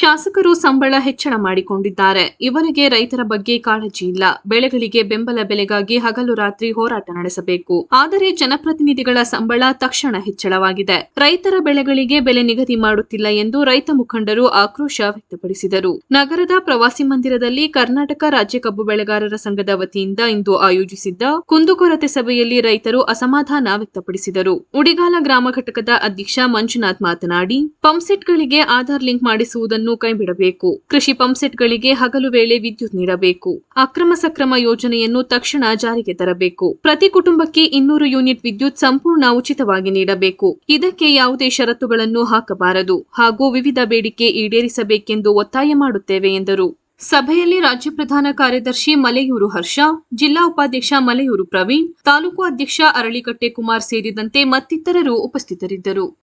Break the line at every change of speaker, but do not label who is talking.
ಶಾಸಕರು ಸಂಬಳ ಹೆಚ್ಚಳ ಮಾಡಿಕೊಂಡಿದ್ದಾರೆ. ಇವರಿಗೆ ರೈತರ ಬಗ್ಗೆ ಕಾಳಜಿ ಇಲ್ಲ. ಬೆಳೆಗಳಿಗೆ ಬೆಂಬಲ ಬೆಲೆಗಾಗಿ ಹಗಲು ರಾತ್ರಿ ಹೋರಾಟ ನಡೆಸಬೇಕು. ಆದರೆ ಜನಪ್ರತಿನಿಧಿಗಳ ಸಂಬಳ ತಕ್ಷಣ ಹೆಚ್ಚಳವಾಗಿದೆ. ರೈತರ ಬೆಳೆಗಳಿಗೆ ಬೆಲೆ ನಿಗದಿ ಮಾಡುತ್ತಿಲ್ಲ ಎಂದು ರೈತ ಮುಖಂಡರು ಆಕ್ರೋಶ ವ್ಯಕ್ತಪಡಿಸಿದರು. ನಗರದ ಪ್ರವಾಸಿ ಮಂದಿರದಲ್ಲಿ ಕರ್ನಾಟಕ ರಾಜ್ಯ ಕಬ್ಬು ಬೆಳೆಗಾರರ ಸಂಘದ ವತಿಯಿಂದ ಇಂದು ಆಯೋಜಿಸಿದ್ದ ಕುಂದುಕೊರತೆ ಸಭೆಯಲ್ಲಿ ರೈತರು ಅಸಮಾಧಾನ ವ್ಯಕ್ತಪಡಿಸಿದರು. ಉಡಿಗಾಲ ಗ್ರಾಮ ಘಟಕದ ಅಧ್ಯಕ್ಷ ಮಂಜುನಾಥ್ ಮಾತನಾಡಿ, ಪಂಪ್ಸೆಟ್ಗಳಿಗೆ ಆಧಾರ್ ಲಿಂಕ್ ಮಾಡಿಸುವುದನ್ನು ಕೈಬಿಡಬೇಕು. ಕೃಷಿ ಪಂಪ್ಸೆಟ್ಗಳಿಗೆ ಹಗಲು ವೇಳೆ ವಿದ್ಯುತ್ ನೀಡಬೇಕು. ಅಕ್ರಮ ಸಕ್ರಮ ಯೋಜನೆಯನ್ನು ತಕ್ಷಣ ಜಾರಿಗೆ ತರಬೇಕು. ಪ್ರತಿ ಕುಟುಂಬಕ್ಕೆ ಇನ್ನೂರು ಯೂನಿಟ್ ವಿದ್ಯುತ್ ಸಂಪೂರ್ಣ ಉಚಿತವಾಗಿ ನೀಡಬೇಕು. ಇದಕ್ಕೆ ಯಾವುದೇ ಷರತ್ತುಗಳನ್ನು ಹಾಕಬಾರದು. ಹಾಗೂ ವಿವಿಧ ಬೇಡಿಕೆ ಈಡೇರಿಸಬೇಕೆಂದು ಒತ್ತಾಯ ಮಾಡುತ್ತೇವೆ ಎಂದರು. ಸಭೆಯಲ್ಲಿ ರಾಜ್ಯ ಪ್ರಧಾನ ಕಾರ್ಯದರ್ಶಿ ಮಲೆಯೂರು ಹರ್ಷ, ಜಿಲ್ಲಾ ಉಪಾಧ್ಯಕ್ಷ ಮಲೆಯೂರು ಪ್ರವೀಣ್, ತಾಲೂಕು ಅಧ್ಯಕ್ಷ ಅರಳಿಕಟ್ಟೆ ಕುಮಾರ್ ಸೇರಿದಂತೆ ಮತ್ತಿತರರು ಉಪಸ್ಥಿತರಿದ್ದರು.